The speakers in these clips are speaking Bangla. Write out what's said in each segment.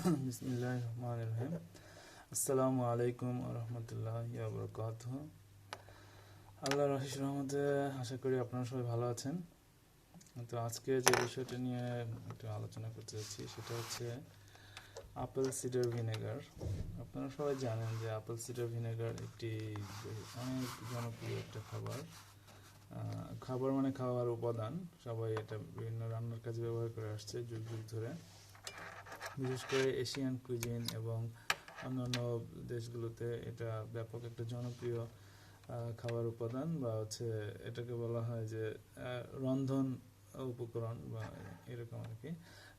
বিসমিল্লাহ রহমান রহিম আসসালামু আলাইকুম রহমতুল্লাহ বরকাত আল্লাহ রহিস রহমতে আশা করি আপনারা সবাই ভালো আছেন। তো আজকে যে বিষয়টা নিয়ে একটু আলোচনা করতে যাচ্ছি, সেটা হচ্ছে আপেল সিডার ভিনেগার। আপনারা সবাই জানেন যে আপেল সিডার ভিনেগার একটি অনেক জনপ্রিয় একটা খাবার। খাবার মানে খাওয়ার উপাদান। সবাই এটা বিভিন্ন রান্নার কাজে ব্যবহার করে আসছে যুগ যুগ ধরে। বিশেষ করে এশিয়ান কুইজিন এবং অন্যান্য দেশগুলোতে এটা ব্যাপক একটা জনপ্রিয় খাবার উপাদান বা হচ্ছে এটাকে বলা হয় যে রন্ধন উপকরণ বা এরকম আর কি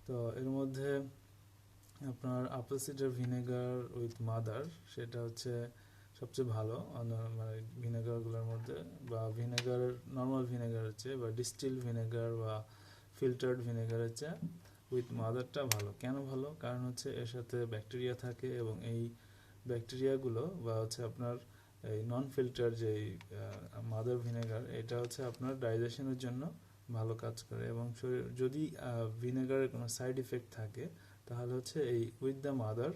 তো এর মধ্যে আপনার apple cider vinegar with mother সেটা হচ্ছে সবচেয়ে ভালো মানে ভিনেগারগুলোর মধ্যে বা ভিনেগার নর্মাল ভিনেগার হচ্ছে বা ডিস্টিল ভিনেগার বা ফিল্টার্ড ভিনেগার হচ্ছে উইথ মাদারটা ভালো। কেন ভালো? কারণ হচ্ছে এর সাথে ব্যাকটেরিয়া থাকে এবং এই ব্যাকটেরিয়াগুলো বা হচ্ছে আপনার এই নন ফিল্টার যে মাদার ভিনেগার এটা হচ্ছে আপনার ডাইজেশনের জন্য ভালো কাজ করে এবং শরীর, যদি ভিনেগারের কোনো সাইড ইফেক্ট থাকে, তাহলে হচ্ছে এই উইথ দ্য মাদার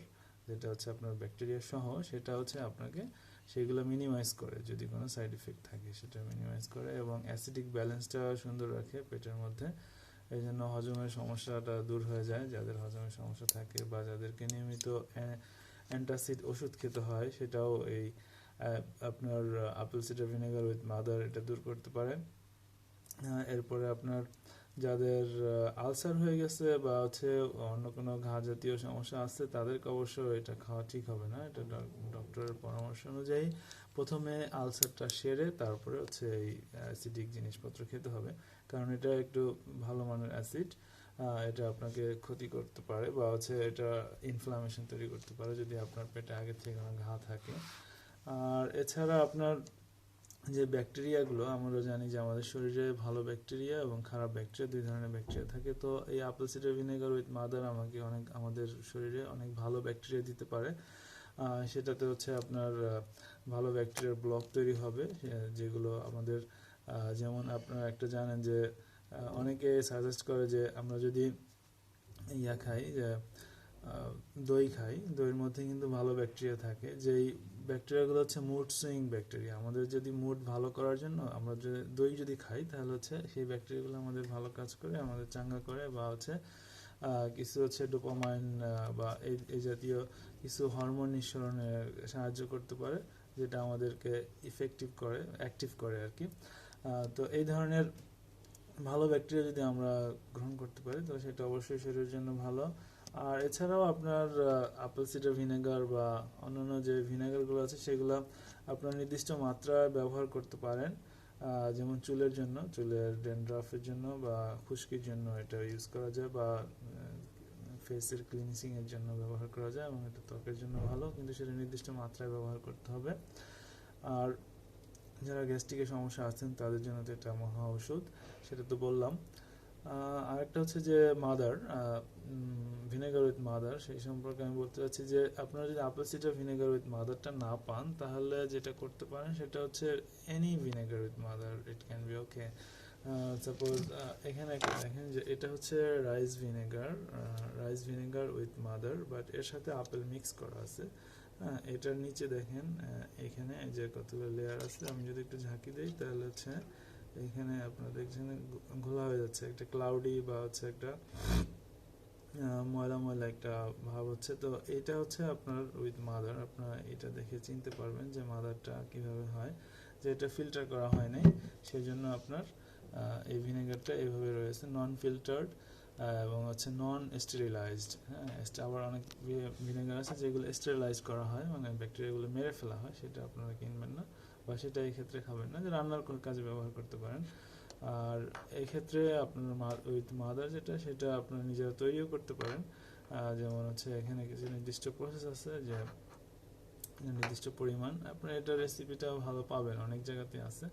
যেটা হচ্ছে আপনার ব্যাকটেরিয়া সহ, সেটা হচ্ছে আপনাকে সেগুলো মিনিমাইজ করে যদি কোনো সাইড ইফেক্ট থাকে, সেটা মিনিমাইজ করে এবং অ্যাসিডিক ব্যালেন্সটা সুন্দর রাখে পেটের মধ্যে। এই জন্য হজমের সমস্যাটা দূর হয়ে যায়। যাদের হজমের সমস্যা থাকে বা যাদেরকে নিয়মিত অ্যান্টাসিড ওষুধ খেতে হয়, সেটাও এই আপনার apple cider vinegar with mother এটা দূর করতে পারে। এরপরে আপনার যাদের আলসার হয়ে গেছে বা হচ্ছে অন্য কোনো ঘা জাতীয় সমস্যা আছে, তাদেরকে অবশ্য এটা খাওয়া ঠিক হবে না। এটা ডক্টরের পরামর্শ অনুযায়ী প্রথমে আলসারটা সেরে তারপরে হচ্ছে এই অ্যাসিডিক জিনিসপত্র খেতে হবে। কারণ এটা একটু ভালো মানের অ্যাসিড এটা আপনাকে ক্ষতি করতে পারে বা হচ্ছে এটা ইনফ্লামেশন তৈরি করতে পারে যদি আপনার পেটে আগে থেকে কোনো ঘা থাকে। আর এছাড়া আপনার যে ব্যাকটেরিয়াগুলো আমরা জানি যে আমাদের শরীরে ভালো ব্যাকটেরিয়া এবং খারাপ ব্যাকটেরিয়া দুই ধরনের ব্যাকটেরিয়া থাকে। তো এই apple cider vinegar with mother আমাকে অনেক, আমাদের শরীরে অনেক ভালো ব্যাকটেরিয়া দিতে পারে। সেটাতে হচ্ছে আপনার ভালো ব্যাকটেরিয়ার ব্লক তৈরি হবে যেগুলো আমাদের যেমন আপনারা একটা জানেন যে অনেকে সাজেস্ট করে যে আমরা যদি ইয়া খাই, যে দই খাই, দইয়ের মধ্যে কিন্তু ভালো ব্যাকটেরিয়া থাকে, যেই ব্যাকটেরিয়াগুলো হচ্ছে মুড সুইং ব্যাকটেরিয়া আমাদের যদি মুড ভালো করার জন্য আমরা যদি দই যদি খাই, তাহলে হচ্ছে সেই ব্যাকটেরিয়াগুলো আমাদের ভালো কাজ করে, আমাদের চাঙ্গা করে বা হচ্ছে কিছু হচ্ছে ডোপামাইন বা এই জাতীয় কিছু হরমোন নিঃসরণে সাহায্য করতে পারে, যেটা আমাদেরকে ইফেক্টিভ করে অ্যাক্টিভ করে আর কি। তো এই ধরনের ভালো ব্যাকটেরিয়া যদি আমরা গ্রহণ করতে পারি তো সেটা অবশ্যই শরীরের জন্য ভালো। আর এছাড়াও আপনার আপেল সিডার ভিনেগার বা অন্যান্য যে ভিনেগারগুলো আছে সেগুলো আপনার নির্দিষ্ট মাত্রায় ব্যবহার করতে পারেন যেমন চুলের জন্য, চুলের ড্যান্ড্রাফের জন্য বা খুশকির জন্য এটা ইউজ করা যায় বা ফেসের ক্লিনসিং এর জন্য ব্যবহার করা যায় এবং এটা ত্বকের জন্য ভালো, কিন্তু সেটা নির্দিষ্ট মাত্রায় ব্যবহার করতে হবে। আর যারা গ্যাস্ট্রিকের সমস্যা আছেন তাদের জন্য তো এটা মহা ওষুধ সেটা তো বললাম। আরেকটা হচ্ছে যে মাদার ভিনেগার উইথ মাদার সেই সম্পর্কে আমি বলতে চাচ্ছি যে, আপনারা যদি আপেল সিডার ভিনেগার উইথ মাদারটা না পান, তাহলে যেটা করতে পারেন, সেটা হচ্ছে any vinegar with mother it can be okay suppose এখানে একটা দেখেন যে, এটা হচ্ছে rice vinegar rice vinegar with mother but এর সাথে আপেল মিক্স করা আছে। হ্যাঁ এটার নিচে দেখেন এখানে যে কতগুলো লেয়ার আছে, আমি যদি একটু ঝাঁকি দিই, তাহলে হচ্ছে এখানে আপনার দেখছেন ঘোলা হয়ে যাচ্ছে, একটা ক্লাউডি বা হচ্ছে একটা ময়লা ময়লা একটা ভাব হচ্ছে। তো এটা হচ্ছে আপনার উইথ মাদার আপনারা এটা দেখে চিনতে পারবেন যে মাদারটা কীভাবে হয়, যে এটা ফিল্টার করা হয় নাই সেই জন্য আপনার এই ভিনেগারটা এইভাবে রয়েছে নন ফিল্টার্ড এবং হচ্ছে নন স্টেরিলাইজড হ্যাঁ আবার অনেক ভিনেগার আছে যেগুলো স্টেরিলাইজ করা হয় মানে ব্যাকটেরিয়াগুলো মেরে ফেলা হয়, সেটা আপনারা কিনবেন না, বা সেটা এই ক্ষেত্রে খাবেন না, যে রান্নার কাজে ব্যবহার করতে পারেন। আর এই ক্ষেত্রে আপনার উইথ মাদার যেটা, সেটা আপনারা নিজেরা তৈরিও করতে পারেন। যেমন হচ্ছে এখানে কিছু নির্দিষ্ট প্রসেস আছে যে, নির্দিষ্ট পরিমাণ। আপনার এটা রেসিপিটা ভালো পাবেন। অনেক জায়গাতে আছে,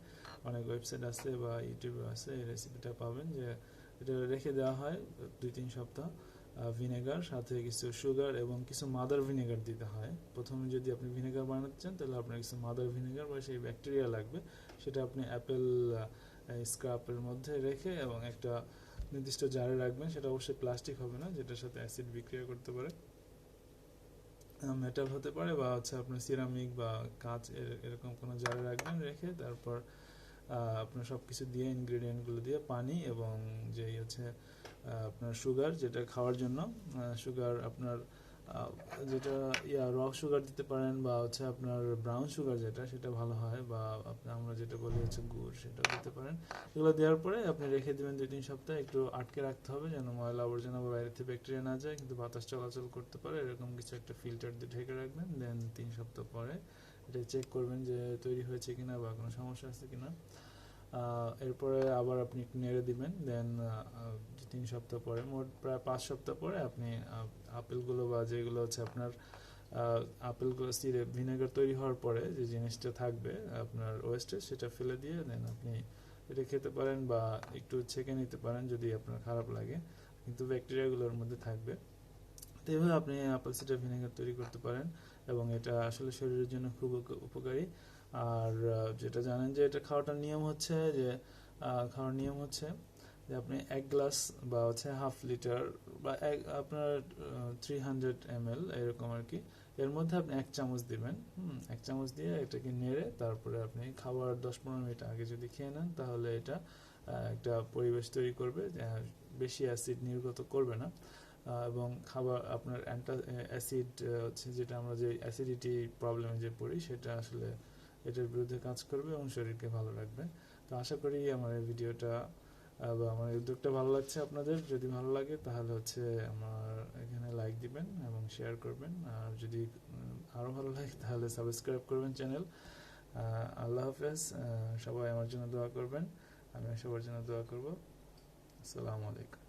অনেক ওয়েবসাইট আছে বা ইউটিউবে আছে, এই রেসিপিটা পাবেন যে, এটা রেখে দেওয়া হয় দুই তিন সপ্তাহ। ভিনেগার সাথে কিছু সুগার এবং কিছু মাদার ভিনেগার দিতে হয়। প্রথমে যদি আপনি ভিনেগার বানাতে চান, তাহলে আপনার কিছু মাদার ভিনেগার বা সেই ব্যাকটেরিয়া লাগবে। সেটা আপনি অ্যাপেল স্ক্রাপের মধ্যে রেখে এবং একটা নির্দিষ্ট জারে রাখবেন, সেটা অবশ্যই প্লাস্টিক হবে না, যেটার সাথে অ্যাসিড বিক্রিয়া করতে পারে। মেটাল হতে পারে বা হচ্ছে আপনার সিরামিক বা কাঁচ এরকম কোনো জারে রাখবেন, রেখে তারপর আপনার সব কিছু দিয়ে ইনগ্রেডিয়েন্টগুলো দিয়ে পানি এবং যেই হচ্ছে আপনার সুগার যেটা খাওয়ার জন্য সুগার আপনার যেটা ইয়া র সুগার দিতে পারেন বা হচ্ছে আপনার ব্রাউন সুগার যেটা, সেটা ভালো হয় বা আপনার আমরা যেটা বলি হচ্ছে গুড়, সেটাও দিতে পারেন। এগুলো দেওয়ার পরে আপনি রেখে দেবেন দুই তিন সপ্তাহ, একটু আটকে রাখতে হবে যেন ময়লা আবর্জনা বা বাইরে থেকে ব্যাকটেরিয়া না যায়, কিন্তু বাতাস চলাচল করতে পারে, এরকম কিছু একটা ফিল্টার দিয়ে ঢেকে রাখবেন দেন তিন সপ্তাহ পরে এটা চেক করবেন যে তৈরি হয়েছে কিনা বা কোনো সমস্যা আছে কিনা। এরপরে আবার আপনি একটু নেড়ে দিবেন দেন তিন সপ্তাহ পরে, মোট প্রায় পাঁচ সপ্তাহ পরে আপনি আপেলগুলো বা যেগুলো হচ্ছে আপনার আপেলগুলো সিরে ভিনেগার তৈরি হওয়ার পরে যে জিনিসটা থাকবে, আপনার ওয়েস্টে, সেটা ফেলে দিয়ে দেন আপনি এটা খেতে পারেন বা একটু ছেঁকে নিতে পারেন যদি আপনার খারাপ লাগে, কিন্তু ব্যাকটেরিয়াগুলোর মধ্যে থাকবে। তো এইভাবে আপনি আপেল সিডার ভিনেগার তৈরি করতে পারেন এবং এটা আসলে শরীরের জন্য খুব উপকারী। আর যেটা জানেন যে এটা খাওয়াটার নিয়ম হচ্ছে যে খাওয়ার নিয়ম হচ্ছে যে আপনি এক গ্লাস বা হচ্ছে হাফ লিটার বা এক, আপনার থ্রি হান্ড্রেড এম এল এরকম আর কি, এর মধ্যে আপনি এক চামচ দিবেন, হুম, এক চামচ দিয়ে এটাকে নেড়ে তারপরে আপনি খাবার দশ পনেরো মিনিট আগে যদি খেয়ে নেন তাহলে এটা একটা পরিবেশ তৈরি করবে বেশি অ্যাসিড নির্গত করবে না। এবং খাবার আপনার অ্যান্টা, অ্যাসিড হচ্ছে যেটা আমরা যে অ্যাসিডিটি প্রবলেমে যে পড়ি সেটা আসলে এটার বিরুদ্ধে কাজ করবে এবং শরীরকে ভালো রাখবে। তো আশা করি আমার এই ভিডিওটা বা আমার এই উদ্যোগটা ভালো লাগছে আপনাদের। যদি ভালো লাগে তাহলে হচ্ছে আমার এখানে লাইক দিবেন এবং শেয়ার করবেন। আর যদি আরও ভালো লাগে তাহলে সাবস্ক্রাইব করবেন চ্যানেল আল্লাহ হাফেজ। সবাই আমার জন্য দোয়া করবেন। আমি সবার জন্য দোয়া করব। আসসালামু আলাইকুম।